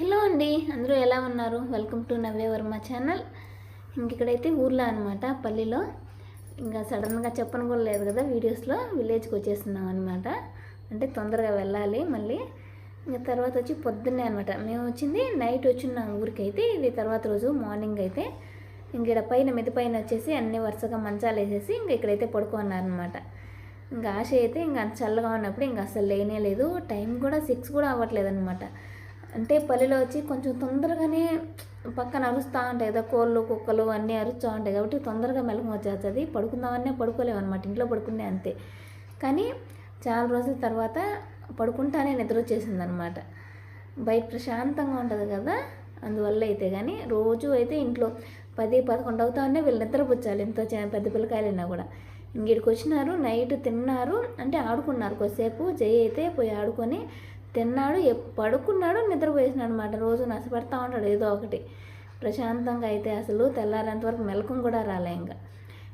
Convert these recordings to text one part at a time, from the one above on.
Hello అండి అందరూ ఎలా ఉన్నారు? Welcome to Navya Varma channel. ఇంక ఇక్కడైతే ఊర్లో అనమాట పల్లిలో. ఇంకా సడన్గా చెప్పను కూడా లేదు కదా వీడియోస్లో విలేజ్కి వచ్చేస్తున్నాం అనమాట అంటే తొందరగా వెళ్ళాలి మళ్ళీ. ఇంకా తర్వాత వచ్చి పొద్దున్నే అనమాట మేము వచ్చింది నైట్ వచ్చిన ఊరికి అయితే ఇది తర్వాత రోజు మార్నింగ్ అయితే. ఇంక ఇక్కడ పైన మిది పైన వచ్చేసి అన్ని వరుసగా మంచాలు వేసేసి ఇంక ఇక్కడైతే పడుకున్నారనమాట ఇంకా ఆశ అయితే ఇంకా అంత చల్లగా ఉన్నప్పుడు ఇంకా అసలు లేనే లేదు. టైం కూడా సిక్స్ కూడా అవ్వట్లేదు అనమాట అంటే పల్లెలో వచ్చి కొంచెం తొందరగానే పక్కన అరుస్తూ ఉంటాయి కదా కోళ్ళు కుక్కలు అన్నీ అరుస్తూ ఉంటాయి కాబట్టి తొందరగా మెలకు వచ్చేస్తుంది. పడుకుందామనే పడుకోలేము అనమాట ఇంట్లో పడుకునే అంతే. కానీ చాలా రోజుల తర్వాత పడుకుంటానే నిద్ర వచ్చేసింది అనమాట బయట ప్రశాంతంగా ఉంటుంది కదా అందువల్ల అయితే కానీ రోజు అయితే ఇంట్లో పది పదకొండు అవుతా ఉంటే వీళ్ళు నిద్రపుచ్చాలి. ఎంతో పెద్ద పిల్లకాయలైనా కూడా. ఇంగిడికి వచ్చినారు నైట్ తిన్నారు అంటే ఆడుకున్నారు కొద్దిసేపు. జై అయితే పోయి ఆడుకొని తిన్నాడు పడుకున్నాడు నిద్రపోయేసినాడు అనమాట రోజు నష్టపెడతా ఉంటాడు ఏదో ఒకటి. ప్రశాంతంగా అయితే అసలు తెల్లారేంత వరకు మెలకం కూడా రాలే ఇంకా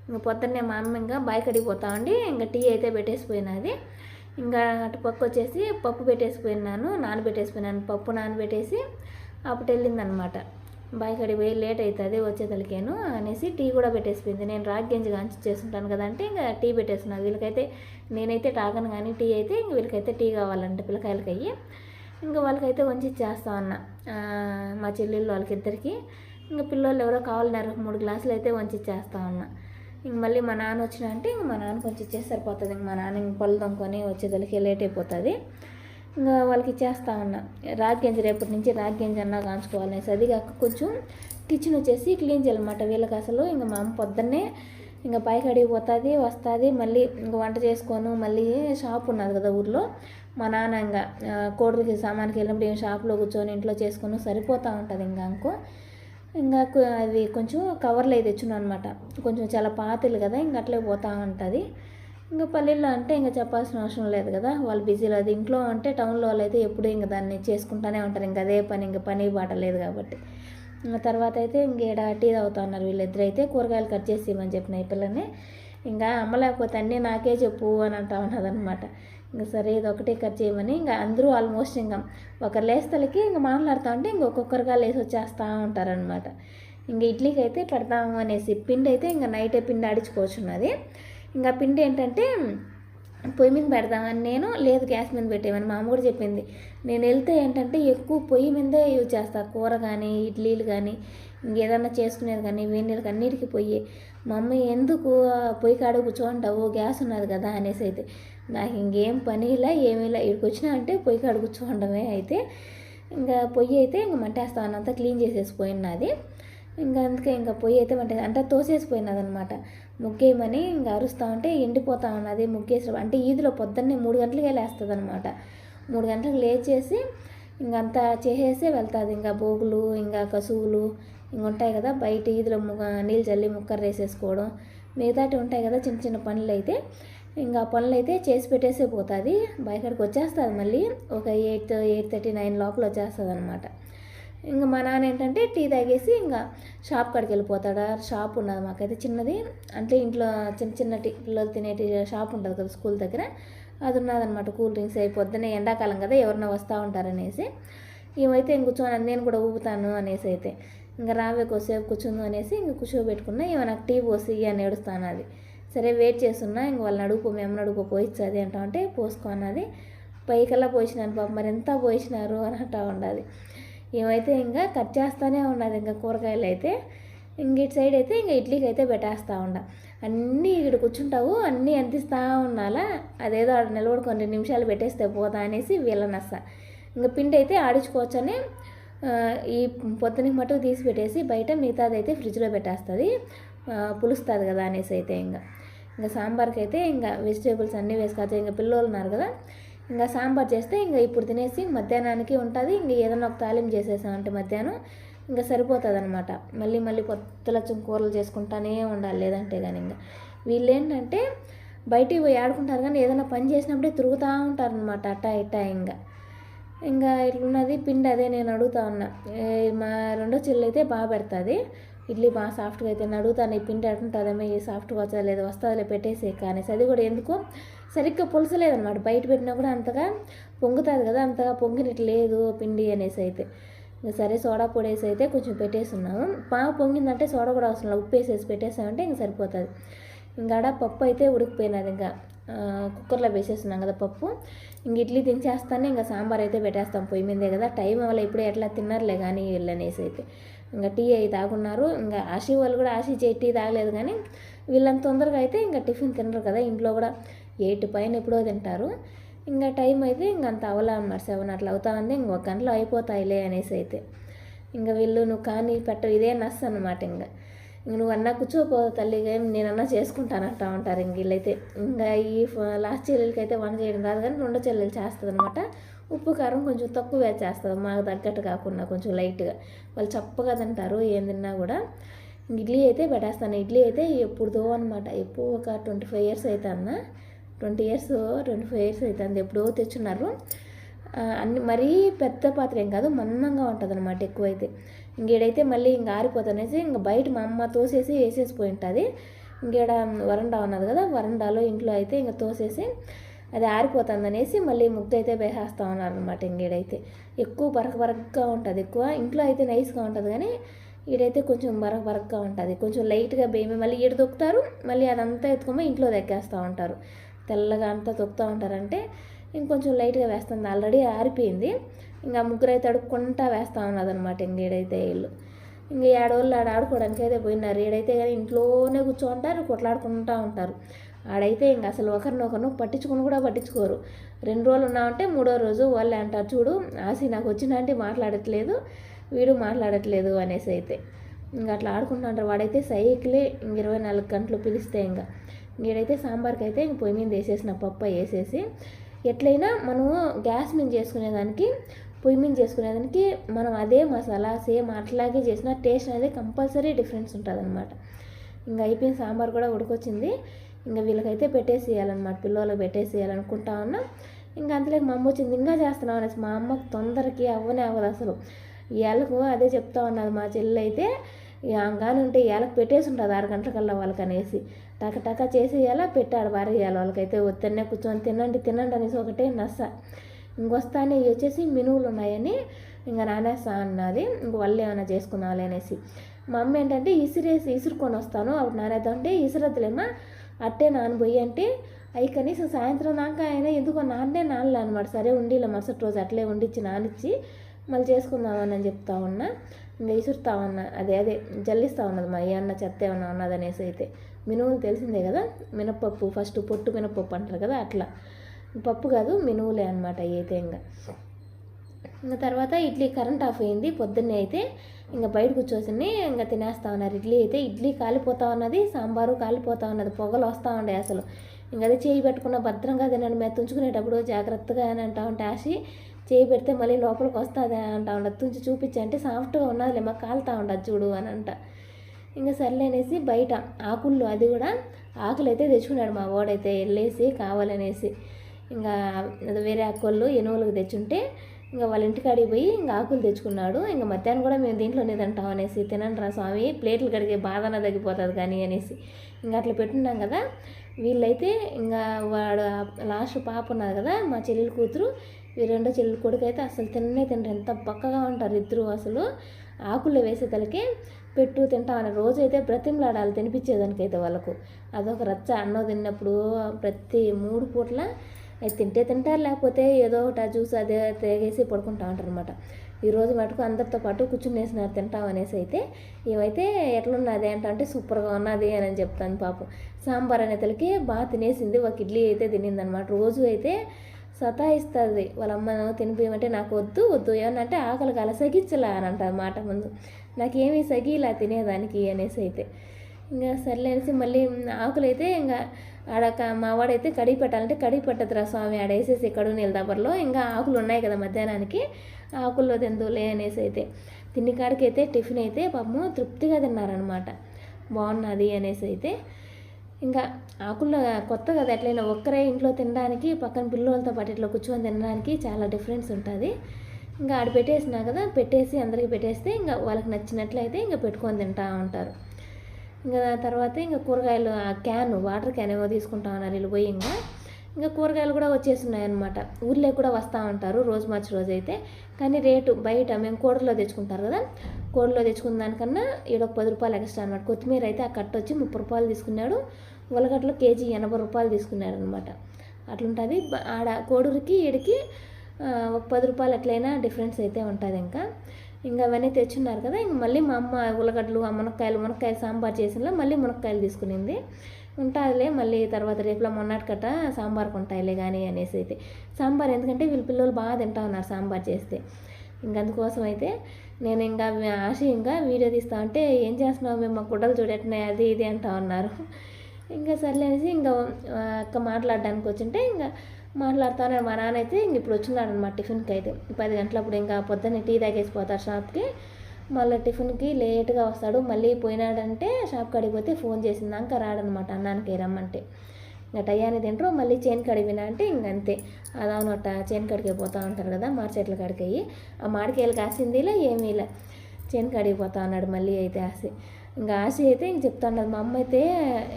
ఇంకా పొద్దున్నే మా అమ్మ ఇంకా బాయికడికి కడిగిపోతా ఉండి ఇంకా టీ అయితే పెట్టేసిపోయినది. ఇంకా అటు పక్క వచ్చేసి పప్పు పెట్టేసిపోయినాను నానబెట్టేసిపోయినాను. పప్పు నానబెట్టేసి అప్పుడు వెళ్ళిందనమాట బాయికడికి పోయి లేట్ అవుతుంది వచ్చేతలకేను అనేసి టీ కూడా పెట్టేసిపోయింది. నేను రాగి గంజి కాంచి చేస్తుంటాను కదంటే ఇంకా టీ పెట్టేస్తున్నాను వీళ్ళకైతే నేనైతే తాగను కానీ టీ అయితే ఇంక వీళ్ళకైతే టీ కావాలంటే పిల్లకాయలకి అయ్యి. ఇంకా వాళ్ళకైతే వంచి చేస్తా ఉన్నా. మా చెల్లెళ్ళు వాళ్ళకిద్దరికి. ఇంకా పిల్లలు ఎవరో కావాలన్నారు మూడు గ్లాసులు అయితే వంచి చేస్తా ఉన్నా. ఇంక మళ్ళీ మా నాన్న వచ్చిన అంటే ఇంక మా నాన్న కొంచెం ఇచ్చేసి సరిపోతుంది. ఇంక మా నాన్న ఇంక పళ్ళు తొంకొని వచ్చేదలికి లేట్ అయిపోతుంది. ఇంకా వాళ్ళకి ఇచ్చేస్తా ఉన్నా. రాగి గంజి రేపటి నుంచి రాగి గంజి అన్నా కాంచుకోవాలనేసి అది కాక కొంచెం కిచెన్ వచ్చేసి క్లీన్ చేయాలన్నమాట. వీళ్ళకి అసలు ఇంకా మా అమ్మ పొద్దున్నే ఇంకా పైకి అడిగి పోతుంది వస్తుంది మళ్ళీ ఇంకా వంట చేసుకోను మళ్ళీ షాప్ ఉన్నది కదా ఊర్లో. మా నాన్న ఇంకా కోడలికి సామాన్కి వెళ్ళినప్పుడు ఏం షాప్లో కూర్చొని ఇంట్లో చేసుకొని సరిపోతూ ఉంటుంది ఇంకా అంకు. ఇంకా అది కొంచెం కవర్లు అయితే తెచ్చున్నాను అనమాట కొంచెం చాలా పాతలు కదా ఇంకా అట్లే పోతూ ఉంటుంది. ఇంకా పల్లెల్లో అంటే ఇంకా చెప్పాల్సిన అవసరం లేదు కదా. వాళ్ళు బిజీలో అది ఇంట్లో అంటే టౌన్లో వాళ్ళు అయితే ఎప్పుడూ ఇంకా దాన్ని చేసుకుంటూనే ఉంటారు. ఇంకా అదే పని ఇంకా పని బాట లేదు కాబట్టి. ఇంకా తర్వాత అయితే ఇంకేడ టీ తాగుతా ఉన్నారు వీళ్ళిద్దరు అయితే కూరగాయలు కట్ చేసి ఇవ్వని చెప్పిన ఈ పిల్లని. ఇంకా అమ్మ లేకపోతే అన్నీ నాకే చెప్పు అని అంటా ఉన్నదనమాట ఇంకా సరే ఇది ఒకటే కట్ చేయమని ఇంకా అందరూ ఆల్మోస్ట్ ఇంకా ఒకరు లేస్తలకి ఇంకా మాట్లాడుతూ ఉంటే ఇంకొకొక్కరుగా లేసి వచ్చేస్తూ ఉంటారనమాట ఇంకా ఇడ్లీకి అయితే పెడతాము అనేసి పిండి అయితే ఇంకా నైటే పిండి ఆడించుకోవచ్చున్నది ఇంకా పిండి ఏంటంటే పొయ్యి మీద పెడదామని నేను లేదు గ్యాస్ మీద పెట్టేమని మా అమ్మ కూడా చెప్పింది. నేను వెళ్తే ఏంటంటే ఎక్కువ పొయ్యి మీదే యూజ్ చేస్తాను కూర కానీ ఇడ్లీలు కానీ ఇంకేదన్నా చేసుకునేది కానీ వేడి నీళ్ళకి అన్నిటికీ పొయ్యి. మా అమ్మ ఎందుకు పొయ్యి కాడ కూర్చోంటావు గ్యాస్ ఉన్నది కదా అనేసి అయితే. నాకు ఇంకేం పనిలా ఏమీలా ఇక్కడికి వచ్చినా అంటే పొయ్యి కాడ కూర్చోండమే అయితే. ఇంకా పొయ్యి అయితే ఇంకా మంటేస్తాను అంతా క్లీన్ చేసేసిపోయినది ఇంకా అందుకే ఇంకా పొయ్యి అయితే మంట అంటే తోసేసిపోయినది అనమాట ముగ్గేయమని ఇంకా అరుస్తూ ఉంటే ఎండిపోతా ఉన్నది ముగ్గేసి అంటే ఈదిలో పొద్దున్నే మూడు గంటలకే లేస్తుంది అనమాట మూడు గంటలకు లేచేసి ఇంకంతా చేసేసి వెళ్తుంది. ఇంకా బోగులు ఇంకా కసువులు ఇంక ఉంటాయి కదా బయట ఈదిలో ముగ్గ నీళ్ళు చల్లి ముక్కర వేసేసుకోవడం. మిగతాటి ఉంటాయి కదా చిన్న చిన్న పనులు అయితే ఇంకా పనులు అయితే చేసి పెట్టేసే పోతుంది. బయటకు వచ్చేస్తుంది మళ్ళీ ఒక ఎయిట్ ఎయిట్ థర్టీ నైన్ లోపల వచ్చేస్తుంది అనమాట ఇంకా మా నాన్న ఏంటంటే టీ తాగేసి ఇంకా షాప్ కాడికి వెళ్ళిపోతాడా. షాప్ ఉన్నది మాకైతే చిన్నది. అంటే ఇంట్లో చిన్న చిన్న టీ పిల్లలు తినేటి షాప్ ఉంటుంది కదా స్కూల్ దగ్గర. అది ఉన్నదన్నమాట కూల్ డ్రింక్స్ అయి పొద్దున్నే ఎండాకాలం కదా ఎవరన్నా వస్తూ ఉంటారనేసి. ఏమైతే ఇంక కూర్చొని నేను కూడా ఊపుతాను అనేసి అయితే. ఇంకా రావే కొద్దిసేపు కూర్చుందు అనేసి ఇంక కూర్చోబెట్టుకున్నా ఇవ నాకు టీ పోసి అని ఏడుస్తాను అది. సరే వెయిట్ చేస్తున్నా ఇంక వాళ్ళని అడుగుపో మేము అడుగుపో పోయిచ్చది అంటా ఉంటే పోసుకో అన్నది. పైకల్లా పోసినాను పాప మరి ఎంత పోసినారు అని అంటా ఉండాలి ఏమైతే ఇంకా కట్ చేస్తానే ఉన్నది ఇంకా కూరగాయలు అయితే ఇంక ఇటు సైడ్ అయితే ఇంకా ఇడ్లీకి అయితే పెట్టేస్తూ ఉండ. అన్నీ ఇక్కడ కూర్చుంటావు అన్నీ అందిస్తూ ఉండాలా అదేదో ఆడ నిలబడి కొన్ని నిమిషాలు పెట్టేస్తే పోదా అనేసి వీళ్ళనస్స ఇంకా పిండి అయితే ఆడించుకోవచ్చని ఈ పొద్దునకి మటుకు తీసి పెట్టేసి బయట మిగతాది అయితే ఫ్రిడ్జ్లో పెట్టేస్తుంది. పులుస్తుంది కదా అనేసి అయితే ఇంకా. ఇంకా సాంబార్కి అయితే ఇంకా వెజిటేబుల్స్ అన్నీ వేసుకోవచ్చు ఇంకా పిల్లలు ఉన్నారు కదా ఇంకా సాంబార్ చేస్తే ఇంకా ఇప్పుడు తినేసి మధ్యాహ్నానికి ఉంటుంది. ఇంక ఏదైనా ఒక తాలింపు చేసేసామంటే మధ్యాహ్నం ఇంకా సరిపోతుంది అనమాట మళ్ళీ మళ్ళీ పొత్తులచ్చం కూరలు చేసుకుంటానే ఉండాలి. లేదంటే కానీ ఇంకా వీళ్ళు ఏంటంటే బయటికి పోయి ఆడుకుంటారు కానీ ఏదైనా పని చేసినప్పుడే తిరుగుతూ ఉంటారు అనమాట అట్టా ఇట్టా ఇంకా. ఇంకా ఇట్లున్నది పిండి అదే నేను అడుగుతా ఉన్నా. మా రెండో చెల్లి అయితే బాగా పెడుతుంది. ఇడ్లీ బాగా సాఫ్ట్గా అయితే నేను అడుగుతాను ఈ పిండి ఎట్టుంటుందమ్మా ఈ సాఫ్ట్గా వచ్చా లేదు? వస్తుందిలే పెట్టేసే కానీ అది కూడా ఎందుకో? సరిగ్గా పులసలేదన్నమాట. బయట పెట్టినా కూడా అంతగా పొంగుతుంది కదా అంతగా పొంగినట్టు లేదు పిండి అనేసి అయితే. ఇంకా సరే సోడా పొడి వేసి అయితే కొంచెం పెట్టేస్తున్నాము పావు పొంగిందంటే సోడా కూడా అవసరం లేదు. ఉప్పు వేసేసి పెట్టేసామంటే ఇంక సరిపోతుంది. ఇంకా పప్పు అయితే ఉడికిపోయినది ఇంకా. కుక్కర్లో వేసేస్తున్నాం కదా పప్పు. ఇంక ఇడ్లీ దించేస్తానే ఇంకా సాంబార్ అయితే పెట్టేస్తాం పొయ్యి మీదే కదా. టైం వల్ల ఇప్పుడే ఎట్లా తిన్నారులే కానీ వీళ్ళనేసి అయితే. ఇంకా టీ అయి తాగున్నారు. ఇంకా ఆశీ వాళ్ళు కూడా ఆశీ చేయి టీ తాగలేదు కానీ వీళ్ళంత తొందరగా అయితే ఇంకా టిఫిన్ తినరు కదా ఇంట్లో కూడా. ఎయిట్ పైన ఎప్పుడో తింటారు. ఇంకా టైం అయితే ఇంక అంత అవలా అన్నమాట సెవెన్ అట్లా అవుతా ఉంది. ఇంక ఒక గంటలో అయిపోతాయిలే అనేసి అయితే. ఇంకా వీళ్ళు నువ్వు కానీ పెట్టవు. ఇదే నస్ అనమాట ఇంకా. ఇంక నువ్వు అన్నా కూర్చోపో తల్లి. ఏం నేనన్నా చేసుకుంటానంటా ఉంటారు ఇంక వీళ్ళైతే. ఇంకా ఈ ఫ- లాస్ట్ చెల్లెలకి అయితే వంట చేయడం రాదు కానీ రెండో చెల్లెలు చేస్తుంది అనమాట ఉప్పు కారం కొంచెం తక్కువ చేస్తుంది. మాకు తగ్గట్టు కాకుండా కొంచెం లైట్గా. వాళ్ళు చప్పగా తింటారు. ఏం తిన్నా కూడా. ఇంక ఇడ్లీ అయితే పెట్టేస్తాను. ఇడ్లీ అయితే ఎప్పుడుదో అనమాట ఎప్పుడు ఒక ట్వంటీ ఫైవ్ ఇయర్స్ అవుతుందా twenty years twenty five years అవుతుంది ఎప్పుడో తెచ్చున్నారు. అన్ని మరీ పెద్ద పాత్ర ఏం కాదు మందంగా ఉంటుంది అనమాట ఎక్కువైతే ఇంకేడైతే మళ్ళీ ఇంక ఆరిపోతానేసి ఇంక బయట మా అమ్మ తోసేసి వేసేసిపోయి ఉంటుంది ఇంకేడ వరండా ఉన్నది కదా వరండాలో ఇంట్లో అయితే ఇంక తోసేసి అది ఆరిపోతుంది అనేసి మళ్ళీ ముగ్గు అయితే వేసేస్తా ఉన్నారు అనమాట ఇంకేడైతే ఎక్కువ బరక బరకగా ఉంటుంది ఎక్కువ. ఇంట్లో అయితే నైస్గా ఉంటుంది కానీ ఈడైతే కొంచెం బరక బరకగా ఉంటుంది. కొంచెం లైట్గా బేమి మళ్ళీ ఈడ దొక్కుతారు మళ్ళీ అదంతా ఎత్తుకొని ఇంట్లో దక్కేస్తూ ఉంటారు. తెల్లగా అంతా తొక్కుతూ ఉంటారంటే ఇంకొంచెం లైట్గా వేస్తుంది. ఆల్రెడీ ఆరిపోయింది. ఇంకా ముగ్గురు అయితే అడుక్కుంటా వేస్తూ ఉన్నది అనమాట ఇంకేడైతే వీళ్ళు. ఇంక ఏడోళ్ళు ఆడ ఆడుకోవడానికి అయితే పోయినారు. ఏడైతే కానీ ఇంట్లోనే కూర్చోంటారు కొట్లాడుకుంటూ ఉంటారు. ఆడైతే ఇంక అసలు ఒకరినొకరు పట్టించుకుని కూడా పట్టించుకోరు. రెండు రోజులు ఉన్నామంటే మూడో రోజు వాళ్ళే అంటారు చూడు ఆసి నాకు వచ్చినంటే మాట్లాడట్లేదు వీడు మాట్లాడట్లేదు అనేసి అయితే. ఇంకా అట్లా ఆడుకుంటూ ఉంటారు. వాడైతే సైకిలే ఇంక ఇరవై నాలుగు గంటలు పిలిస్తే ఇంకా. ఈడైతే సాంబార్కి అయితే ఇంక పొయ్యి మీద వేసేసిన పప్పు వేసేసి. ఎట్లయినా మనము గ్యాస్ మీద చేసుకునేదానికి పొయ్యి మీద చేసుకునేదానికి మనం అదే మసాలా సేమ్ అట్లాగే చేసిన టేస్ట్ అనేది కంపల్సరీ డిఫరెన్స్ ఉంటుంది అనమాట ఇంకా అయిపోయిన సాంబార్ కూడా ఉడికొచ్చింది. ఇంకా వీళ్ళకైతే పెట్టేసేయాలన్నమాట పిల్లలకు పెట్టేసేయాలనుకుంటా ఉన్నా. ఇంకా అంతలోకి మా అమ్మ వచ్చింది ఇంకా చేస్తున్నాం అనేసి. మా అమ్మకు తొందరకి అవ్వనే అవ్వదు అసలు. ఏళ్ళకు అదే చెప్తా ఉన్నది మా చెల్లి అయితే కానీ ఉంటే ఏళ్ళకి పెట్టేసి ఉంటుంది ఆరు గంటలకల్లా వాళ్ళకి అనేసి టక టక చేసి పెట్టాడు భార్య వాళ్ళకైతే వద్దనే కూర్చొని తినండి తినండి అనేసి ఒకటే నస్స ఇంకొస్తానే వచ్చేసి మినువులు ఉన్నాయని ఇంకా నానేస్తా అన్నది. ఇంక వాళ్ళు ఏమైనా చేసుకుందాంలే అనేసి. మా అమ్మ ఏంటంటే ఇసిరేసి ఇసురుకొని వస్తాను. అప్పుడు నానేద్దామంటే ఇసురద్దులేమా అట్టే నానబోయి అంటే అవి కనీసం సాయంత్రం దాకా అయినా ఎందుకో నాన్నే నానలే అనమాట సరే ఉండిలే మరుసటి రోజు అట్లే ఉండిచ్చి నానిచ్చి మళ్ళీ చేసుకుందామని అని చెప్తా ఉన్నా. ఇంకా ఇసురుతా ఉన్నా. అదే అదే జల్లిస్తా ఉన్నది మా అన్న చెత్త ఏమన్నా ఉన్నదనేసి అయితే. మినువులు తెలిసిందే కదా? మినపప్పు ఫస్ట్ పొట్టు మినపప్పు అంటారు కదా అట్లా. పప్పు కాదు మినువులే అనమాట అయితే ఇంకా ఇంకా తర్వాత ఇడ్లీ కరెంట్ ఆఫ్ అయింది. పొద్దున్నే అయితే ఇంకా బయట కూర్చోసి ఇంకా తినేస్తా ఉన్నారు. ఇడ్లీ అయితే ఇడ్లీ కాలిపోతా ఉన్నది సాంబారు కాలిపోతా ఉన్నది పొగలు వస్తూ ఉండే అసలు. ఇంకా అది చేయి పెట్టుకున్న భద్రంగా తినండి. మేము తుంచుకునేటప్పుడు జాగ్రత్తగా అని అంటా ఉంటే ఆశి చేయి పెడితే మళ్ళీ లోపలికి వస్తుంది అంటా ఉండదు తుంచి చూపించి అంటే సాఫ్ట్గా ఉన్నదిలే మాకు కాలుతా ఉండదు చూడు అని అంట. ఇంకా సర్లే అనేసి బయట ఆకుళ్ళు అది కూడా ఆకులు అయితే తెచ్చుకున్నాడు మా వాడైతే వెళ్ళేసి కావాలనేసి. ఇంకా వేరే ఆకుళ్ళు ఎనువులకు తెచ్చుంటే ఇంకా వాళ్ళ ఇంటికాడికి పోయి ఇంకా ఆకులు తెచ్చుకున్నాడు. ఇంకా మధ్యాహ్నం కూడా మేము దీంట్లోనే తింటాం అనేసి తినండి రా స్వామి ప్లేట్లు కడిగే బాధన తగ్గిపోతుంది కానీ అనేసి. ఇంకా అట్లా పెట్టున్నాం కదా. వీళ్ళైతే ఇంకా వాడు లాస్ట్ పాప ఉన్నది కదా మా చెల్లెలు కూతురు ఈ రెండో చెల్లెలు కొడుకు అయితే అసలు తిననే తినరు. ఎంత పక్కగా ఉంటారు ఇద్దరు అసలు. ఆకుల్లో వేసేతలకి పెట్టు తింటామని రోజు అయితే బ్రతిమలాడాలి తినిపించేదానికైతే వాళ్ళకు. అదొక రచ్చ. అన్నం తిన్నప్పుడు ప్రతి మూడు పూట్ల తింటే తింటారు లేకపోతే ఏదో ఒకటి ఆ జ్యూస్ అదే తేగేసి పడుకుంటా ఉంటారు అనమాట ఈరోజు మటుకు అందరితో పాటు కూర్చునేసినారు తింటాం అనేసి అయితే ఏమైతే ఎట్లున్నది ఏంటంటే సూపర్గా ఉన్నది అని చెప్తాను పాపం. సాంబార్ అనేతలకి బాగా తినేసింది. ఒక ఇడ్లీ అయితే తినిందనమాట రోజు అయితే సతాయిస్తుంది. వాళ్ళ అమ్మను తినిపోయమంటే నాకు వద్దు వద్దు ఏమన్నా అంటే ఆకలి కాల సగిచ్చలా అని అంటారు మాట ముందు. నాకేమీ సగిలా తినేదానికి అనేసి అయితే. ఇంకా సర్లే అనేసి మళ్ళీ ఆకులు అయితే ఇంకా ఆడ మావాడైతే కడిగి పెట్టాలంటే కడిగి పెట్టదురా స్వామి ఆడ వేసేసి కడుగు నీళ్ళ ఇంకా ఆకులు ఉన్నాయి కదా మధ్యాహ్నానికి ఆకుల్లో తిందులే అనేసి అయితే. తిన్ని కాడికి అయితే టిఫిన్ అయితే పాపము తృప్తిగా తిన్నారనమాట బాగున్నది అనేసి అయితే. ఇంకా ఆకుల్లో కొత్త కదా ఎట్లయినా ఒక్కరే ఇంట్లో తినడానికి పక్కన పిల్లలతో పాటు ఇట్లా కూర్చొని తినడానికి చాలా డిఫరెన్స్ ఉంటుంది. ఇంకా ఆడ పెట్టేసినా కదా పెట్టేసి అందరికి పెట్టేస్తే ఇంకా వాళ్ళకి నచ్చినట్లయితే ఇంకా పెట్టుకొని తింటా ఉంటారు. ఇంకా తర్వాత ఇంకా కూరగాయలు ఆ క్యాన్ వాటర్ క్యాన్ ఏమో తీసుకుంటా ఉన్నారు వీళ్ళు పోయి ఇంకా. ఇంకా కూరగాయలు కూడా వచ్చేస్తున్నాయి అనమాట ఊర్లో కూడా వస్తూ ఉంటారు రోజు మార్చి రోజు అయితే. కానీ రేటు బయట మేము కోడలో తెచ్చుకుంటారు కదా. కోడలో తెచ్చుకున్న దానికన్నా ఈడ ఒక పది రూపాయలు ఎక్స్ట్రా అనమాట కొత్తిమీర అయితే ఆ కట్ట వచ్చి ముప్పై రూపాయలు తీసుకున్నాడు. ఉలగడ్డలో కేజీ ఎనభై రూపాయలు తీసుకున్నాడు అనమాట అట్లుంటుంది ఆడ కోడూరికి ఈడికి ఒక పది రూపాయలు ఎట్లయినా డిఫరెన్స్ అయితే ఉంటుంది ఇంకా. ఇంకా అవన్నీ తెచ్చున్నారు కదా. ఇంక మళ్ళీ మా అమ్మ ఉల్లగడ్డలు ఆ మునక్కాయలు మునక్కాయలు సాంబార్ చేసిన మళ్ళీ మునక్కాయలు తీసుకునింది. ఉంటుందిలే మళ్ళీ తర్వాత రేపులో మొన్నటి కట్ట సాంబార్కి ఉంటాయిలే కానీ అనేసి అయితే. సాంబార్ ఎందుకంటే వీళ్ళ పిల్లలు బాగా తింటా ఉన్నారు సాంబార్ చేస్తే. ఇంకందుకోసం అయితే నేను ఇంకా ఆశ ఇంకా వీడియో తీస్తా ఉంటే ఏం చేస్తున్నావు మేము మా గుడ్డలు చూడట్నే అది ఇది అంటా ఉన్నారు. ఇంకా సర్లే అనేసి ఇంకా అక్క మాట్లాడడానికి వచ్చింటే ఇంకా మాట్లాడుతానే మా నాన్న అయితే ఇంక ఇప్పుడు వచ్చినాడు అనమాట టిఫిన్కి అయితే పది గంటలప్పుడు ఇంకా పొద్దున్నే టీ తాగేసి పోతారు షాప్కి. మళ్ళీ టిఫిన్కి లేట్గా వస్తాడు. మళ్ళీ పోయినాడంటే షాప్ కాడికి పోతే ఫోన్ చేసిందాక రాడనమాట. అన్నానికి రమ్మంటే. ఇంకా టయాన్ని తింటారు. మళ్ళీ చేను కడిగినా అంటే ఇంక అంతే అదనమాట చేను కడికి పోతా ఉంటారు కదా మాడి చెట్ల కాడికి అయ్యి. ఆ మాడికాయలు కాసిందిలే ఏమీలే చేను కడిగి పోతా ఉన్నాడు మళ్ళీ అయితే ఆశ. ఇంకా ఆశ అయితే ఇంక చెప్తా మా అమ్మ అయితే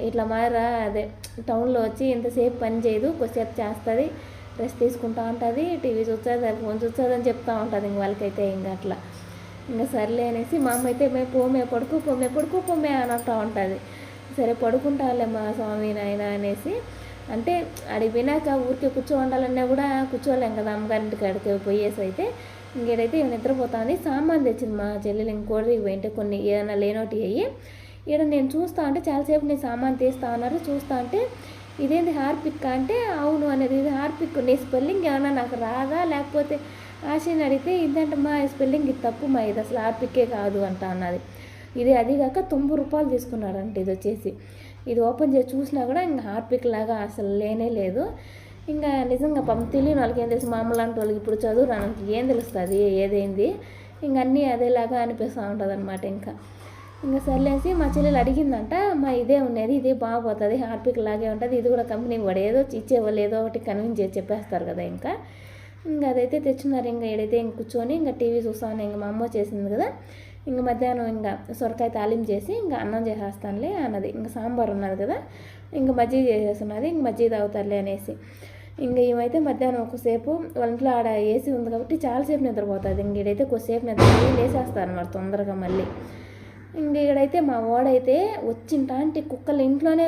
ఇట్లా మారా అదే టౌన్లో వచ్చి ఇంతసేపు పని చేయదు. కొద్దిసేపు చేస్తుంది. రెస్ట్ తీసుకుంటా ఉంటుంది. టీవీ చూస్తుంది ఫోన్ చూస్తుంది అని చెప్తా ఉంటుంది ఇంక వాళ్ళకైతే ఇంకా అట్లా. ఇంకా సర్లే అనేసి మా అమ్మ అయితే మేము పోమే పడుకు పోమే పడుకు పోమే అని అంటూ ఉంటుంది. సరే పడుకుంటాలే మా స్వామి నాయన అనేసి. అంటే అడిగి పోయినాక ఊరికే కూర్చోండాలన్నా కూడా కూర్చోలేం కదా అమ్మగారింటి కాడికి పోయేసి అయితే. ఇంకేడైతే ఈమె నిద్రపోతుంది సామాన్ తెచ్చింది మా చెల్లెలు ఇంకోటికి పోయింటే కొన్ని ఏదైనా లేనోటి అయ్యి. ఈడ నేను చూస్తా అంటే చాలాసేపు నేను సామాన్ తీస్తా అన్నారు. చూస్తా అంటే ఇదేంటి హార్పిక్ అంటే అవును అనేది. ఇది హార్పిక్ నీ స్పెల్లింగ్ ఏమన్నా నాకు రాదా? లేకపోతే ఆశని అడిగితే ఇదంటే మా స్పెల్లింగ్ ఇది తప్పు మా ఇది అసలు హార్పిక్కే కాదు అంట అన్నది. ఇది అది కాక తొంభై రూపాయలు తీసుకున్నాడంట ఇది వచ్చేసి. ఇది ఓపెన్ చేసి చూసినా కూడా ఇంకా హార్పిక్ లాగా అసలు లేనే లేదు. ఇంకా నిజంగా పంప తెలియని వాళ్ళకి ఏం తెలుసు మామూలు అంటే వాళ్ళకి ఇప్పుడు చదువు రానికి ఏం తెలుస్తుంది ఏదైంది? ఇంక అన్నీ అదేలాగా అనిపిస్తూ ఉంటుంది అనమాట ఇంకా. ఇంకా సర్లేసి మా చెల్లెలు అడిగిందంట మా ఇదే ఉన్నది ఇదే బాగుపోతుంది హార్పిక్ లాగే ఉంటుంది ఇది కూడా కంపెనీ వాడు ఏదో ఇచ్చేవాళ్ళు ఏదో ఒకటి కన్విన్స్ చేసి చెప్పేస్తారు కదా ఇంకా. ఇంకా అదైతే తెచ్చున్నారు. ఇంకా ఏడైతే ఇంక కూర్చొని ఇంకా టీవీ చూస్తాను ఇంకా మా అమ్మ చేసింది కదా. ఇంకా మధ్యాహ్నం ఇంకా సొరకాయ తాలింపు చేసి ఇంకా అన్నం చేసేస్తానులే అన్నది. ఇంకా సాంబార్ ఉన్నది కదా ఇంకా మజ్జీ చేసేస్తున్నది. ఇంక మజ్జీ తాగుతారులే అనేసి. ఇంకా ఏమైతే మధ్యాహ్నం ఒకసేపు ఒంట్లో ఆడ ఏసీ ఉంది కాబట్టి చాలాసేపు నిద్రపోతుంది. ఇంక ఈడైతే కొద్దిసేపు నిద్ర లేసేస్తారు అన్నమాట తొందరగా మళ్ళీ. ఇంక ఇక్కడైతే మా వాడైతే వచ్చింటా అంటే కుక్కలు ఇంట్లోనే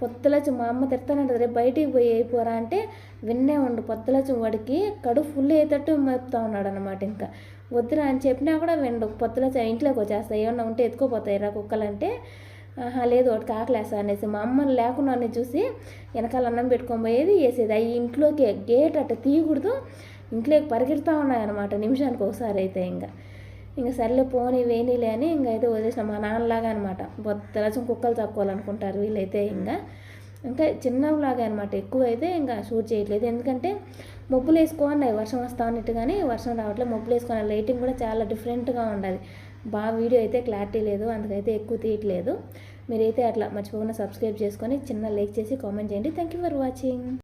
పొత్తులచ్చి మా అమ్మ తిడతానంట రేపు బయటికి పోయి అయిపోరా అంటే విన్నే ఉండు పొత్తులచ్చి వాడికి కడుపు ఫుల్ అయ్యేటట్టు మేపుతా ఉన్నాడు అనమాట ఇంకా. వద్దురా అని చెప్పినా కూడా విండు పొత్తులచ్చి ఇంట్లోకి వచ్చేస్తాయి ఏమన్నా ఉంటే ఎత్తుకోపోతాయి రా కుక్కలంటే ఆహా లేదు ఒకటి కాకలేస్తా అనేసి మా అమ్మని లేకుండా అన్ని చూసి వెనకాల అన్నం పెట్టుకొని పోయేది వేసేది. అవి ఇంట్లోకి గేట్ అట్ట తీయకూడదు ఇంట్లోకి పరిగెడతా ఉన్నాయన్నమాట నిమిషానికి ఒకసారి అయితే ఇంకా. ఇంకా సర్లే పోనీ వేయనీలే అని ఇంకా అయితే వదిలేసిన. మా నాన్నలాగా అనమాట బొత్తలచం కుక్కలు తక్కువాలనుకుంటారు వీళ్ళైతే ఇంకా. ఇంకా చిన్నలాగా అనమాట ఎక్కువ అయితే ఇంకా షూట్ చేయట్లేదు. ఎందుకంటే మబ్బులు వేసుకోన్నాయి వర్షం వస్తా ఉన్నట్టు కానీ వర్షం రావట్లేదు మబ్బులు వేసుకున్న లైటింగ్ కూడా చాలా డిఫరెంట్గా ఉండాలి. బాగా వీడియో అయితే క్లారిటీ లేదు. అందుకైతే ఎక్కువ తీయట్లేదు. మీరైతే అట్లా మర్చిపోకుండా సబ్స్క్రైబ్ చేసుకొని చిన్న లైక్ చేసి కామెంట్ చేయండి. Thank you for watching.